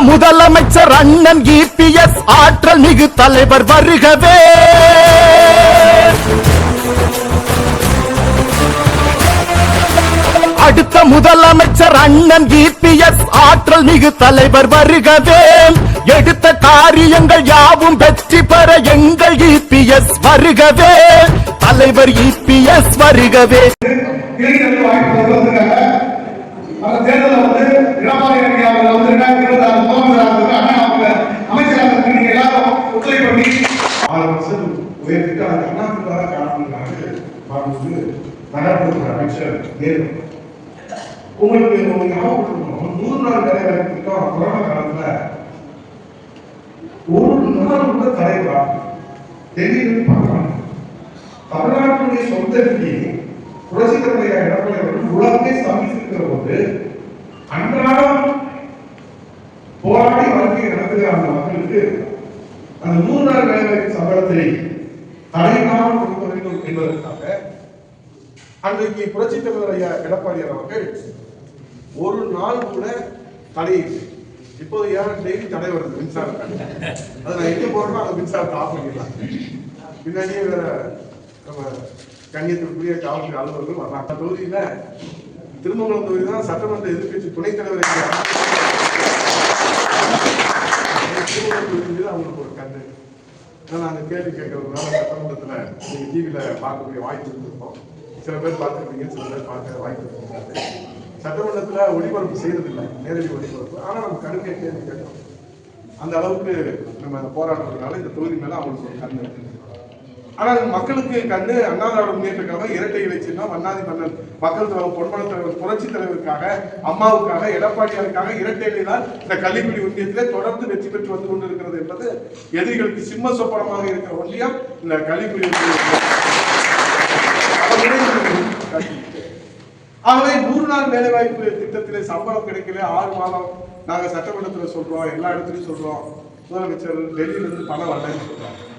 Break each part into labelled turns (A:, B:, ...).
A: முதலமைச்சர் அண்ணன் இபிஎஸ் ஆற்றல் மிகு தலைவர் வருகவே. அடுத்த முதலமைச்சர் அண்ணன் இபிஎஸ் ஆற்றல் மிகு தலைவர் வருகவே. எடுத்த காரியங்கள் யாவும் வெற்றி பெற எங்கள் இபிஎஸ் வருகவே. தலைவர் இபிஎஸ் வருகவே.
B: இளைஞர்கள் தேர்தலில் வந்து எடப்பாடி உயர்த்திட்டு அதை அண்ணாத்துக்கு வர காரணம்னாங்க வந்து நகர்ப்புற அமைச்சர் நேரு உங்களுக்கு உங்களுக்கு ஞாபகம் நூறு நாள் வேலை வாய்ப்பு திட்டம் கொரோனா காலத்துல ஒரு நாள் கூட தடைபடா டெல்லியில் பார்க்கறாங்க தமிழ்நாட்டினுடைய சொந்த நிதி புரட்சி தலைவர் எடப்பாடி அவர்கள் உலகத்தை சந்தித்திருக்கிற போது அன்றாடம் போராடி வாழ்க்கை நடத்துகிற அந்த மக்களுக்கு அந்த நூறு நாள் வேலை வாய்ப்பு சம்பளத்தை தடையில்லாமல் கொடுக்க வேண்டும் என்பதற்காக அன்றைக்கு புரட்சி தலைவர் ஐயா எடப்பாடியார் அவர்கள் ஒரு நாள் கூட தடை இல்லை. இப்போது ஏன் டெய்லி தடை வருது? மின்சாரம். அதை நான் எங்கே போறேன்னா அந்த மின்சாரத்தை ஆஃப் பண்ணிடலாம். பின்னாடியே வேற நம்ம கண்ணியத்திற்குரிய காவல்துறை அலுவலர்கள் வர்றாங்க. அந்த தொகுதியில திருமங்கலம் தொகுதி தான் சட்டமன்ற எதிர்க்கட்சி துணைத் தலைவர் திருமங்கலம் அவங்களுக்கு ஒரு கண்ணு. ஆனா கேள்வி கேட்கறதுனால சட்டமன்றத்துல நீங்கள் டிவியில் பார்க்கக்கூடிய வாய்ப்பு இருந்திருக்கோம். சில பேர் பார்த்துருப்பீங்க சில பேர் பார்க்க வாய்ப்பு இருக்காது சட்டமன்றத்தில் ஒளிபரப்பு செய்யறதில்லை நேரடி ஒளிபரப்பு. ஆனால் நம்ம கடுமையாக கேள்வி கேட்டோம். அந்த அளவுக்கு நம்ம போராடுறதுனால இந்த தொகுதி மேலே அவங்களுக்கு ஒரு கண்ணு இருக்கு. ஆனால் மக்களுக்கு கண்டு அண்ணா திராவிட முன்னேற்ற கழகம் இரட்டை இலை சின்னம் அண்ணாதி மன்னன் மக்கள் தலைவர் பொன்மன தலைவர் புரட்சி தலைவருக்காக அம்மாவுக்காக எடப்பாடியாருக்காக இரட்டை இலை தான் இந்த கள்ளிக்குடி ஒன்றியத்திலே தொடர்ந்து வெற்றி பெற்று வந்து கொண்டிருக்கிறது என்பது எதிரிகளுக்கு சிம்ம சொப்பனமாக இருக்கிற ஒன்றியம் இந்த கள்ளிக்குடி ஒன்றியம் ஆகவே நூறு நாள் வேலைவாய்ப்பு திட்டத்திலே சம்பளம் கிடைக்கல. ஆறு மாதம் நாங்கள் சட்டமன்றத்தில் சொல்றோம் எல்லா இடத்துலையும் சொல்றோம். முதலமைச்சர் டெல்லியிலிருந்து பணம் வரலன்னு சொல்றாங்க.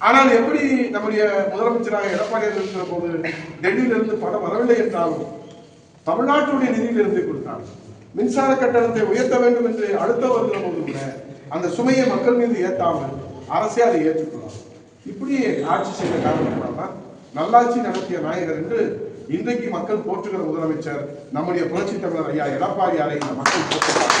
B: ஆனால் எப்படி நம்முடைய முதலமைச்சராக எடப்பாடியார் இருக்கிற போது டெல்லியிலிருந்து பணம் வரவில்லை என்றாலும் தமிழ்நாட்டுடைய நிதியிலிருந்து கொடுத்தாங்க மின்சார கட்டணத்தை உயர்த்த வேண்டும் என்று அடுத்த வருகிற போது கூட அந்த சுமையை மக்கள் மீது ஏற்றாமல் அரசே அதை ஏற்றுக்கொள்ளும் இப்படி ஆட்சி செய்த காரணத்தினால்தான் நல்லாட்சி நடத்திய நாயகர் என்று இன்றைக்கு மக்கள் போற்றுகிற முதலமைச்சர் நம்முடைய புரட்சி தமிழர் ஐயா எடப்பாடியாரை இந்த மக்கள்
A: போற்றுகிறார்?